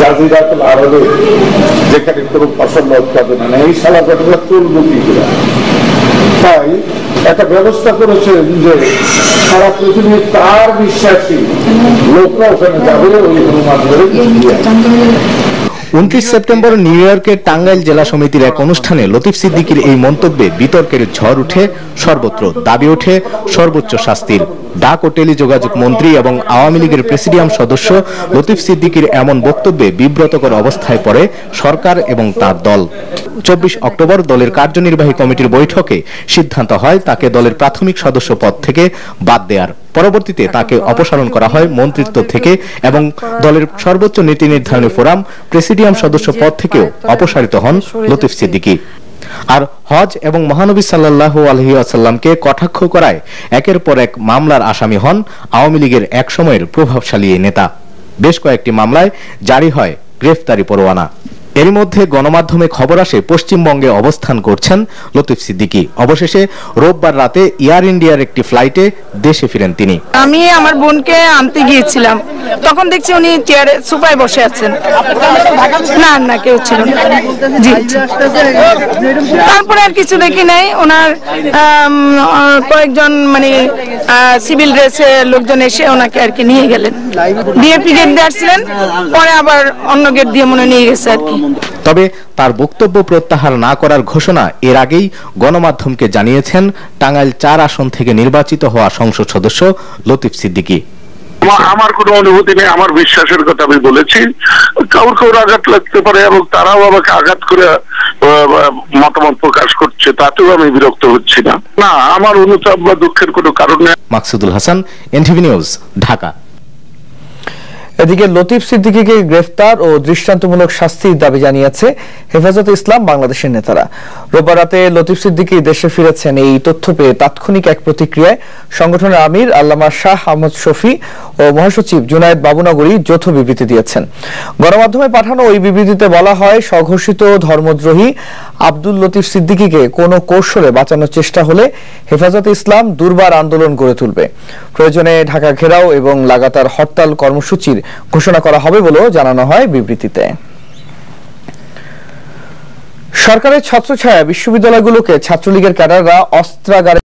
জাজিরাতুল আরবে, যেখানে কোনো ফসল উৎপাদন হয় না এই সালা ঘটনা চুলমুখী কিনা তাই একটা ব্যবস্থা করেছেন যে সারা পৃথিবীর তার বিশ্বাসী লোকরা ওখানে যাবে, ওই হনুমান ধরে। উনত্রিশ সেপ্টেম্বর নিউ ইয়র্কের টাঙ্গাইল জেলা সমিতির এক অনুষ্ঠানে লতিফ সিদ্দিকির এই মন্তব্যে বিতর্কের ঝড় উঠে, সর্বত্র দাবি ওঠে সর্বোচ্চ শাস্তির। ডাক ও টেলিযোগাযোগ মন্ত্রী এবং আওয়ামী লীগের প্রেসিডিয়াম সদস্য লতিফ সিদ্দিকির এমন বক্তব্যে বিব্রতকর অবস্থায় পড়ে সরকার এবং তার দল। চব্বিশ অক্টোবর দলের কার্যনির্বাহী কমিটির বৈঠকে সিদ্ধান্ত হয় তাকে দলের প্রাথমিক সদস্য পদ থেকে বাদ দেয়ার। পরবর্তীতে তাকে অপসারণ করা হয় মন্ত্রিত্ব থেকে এবং দলের সর্বোচ্চ নীতি নির্ধারণী ফোরাম প্রেসিডিয়াম সদস্য পদ থেকেও অপসারিত হন লতিফ সিদ্দিকী। আর হজ এবং মহানবী সাল্লাহ আলহি আসাল্লামকে কটাক্ষ করায় একের পর এক মামলার আসামি হন আওয়ামী লীগের এক সময়ের প্রভাবশালী নেতা। বেশ কয়েকটি মামলায় জারি হয় গ্রেফতারি পরোয়ানা। এরই মধ্যে গণমাধ্যমে খবর আসে পশ্চিমবঙ্গে অবস্থান করছেন লতিফ সিদ্দিকী। অবশেষে রোববার রাতে এয়ার ইন্ডিয়ার একটি ফ্লাইটে দেশে ফিরেন তিনি। আমি আমার বোনকে আনতে গিয়েছিলাম। তখন দেখছি উনি চেয়ারে সোফায় বসে আছেন। না না, কেউ ছিল জি। তারপরে আর কিছু দেখি নাই। ওনার কয়েকজন মানে সিভিল ড্রেসে লোকজন এসে ওনাকে আর কি নিয়ে গেলেন। বিএপি গেট দিয়ে আসছিলেন। পরে আবার অন্য গেট দিয়ে মনে নিয়ে গেছে আর কি। তবে তার বক্তব্য প্রত্যাহার না করার ঘোষণা এর আগেই গণমাধ্যমকে জানিয়েছেন টাঙ্গাইল চার আসন থেকে নির্বাচিত হওয়া সংসদ সদস্য লতিফ সিদ্দিকী। আমার কোনো অনুভূতি নেই আমার বিশ্বাসের কথা আমি বলেছি। কাউর কাউর আঘাত লাগতে পারে এবং তারাও আমাকে আঘাত করে মতামত প্রকাশ করছে তাতেও আমি বিরক্ত হচ্ছি না। না আমার অনুতাপ বা দুঃখের কোনো কারণ নেই। Maksudul Hasan NTV news Dhaka. এদিকে লতিফ সিদ্দিকীকে গ্রেফতার ও দৃষ্টান্তমূলক শাস্তির দাবি জানিয়েছে হেফাজত ইসলাম বাংলাদেশের নেতারা। রোববার রাতে লতিফ সিদ্দিকী দেশে ফিরেছেন। এই তথ্য পেয়ে তাৎক্ষণিক এক প্রতিক্রিয়ায় সংগঠনের আমির আল্লামা শাহ আহমদ শফি ও মহাসচিব জুনায়েদ বাবুনগরী যৌথ বিবৃতি দিয়েছেন। গণমাধ্যমে পাঠানো ওই বিবৃতিতে বলা হয়, স্বঘোষিত ধর্মদ্রোহী আব্দুল লতিফ সিদ্দিকীকে কোনো কৌশলে বাঁচানোর চেষ্টা হলে হেফাজত ইসলাম দুর্বার আন্দোলন গড়ে তুলবে। প্রয়োজনে ঢাকা ঘেরাও এবং লাগাতার হরতাল কর্মসূচির ঘোষণা করা হবে বলেও জানানো হয় বিবৃতিতে। সরকারের ছত্রছায়া, বিশ্ববিদ্যালয়গুলোকে ছাত্রলীগের ক্যাডাররা অস্ত্রাগারে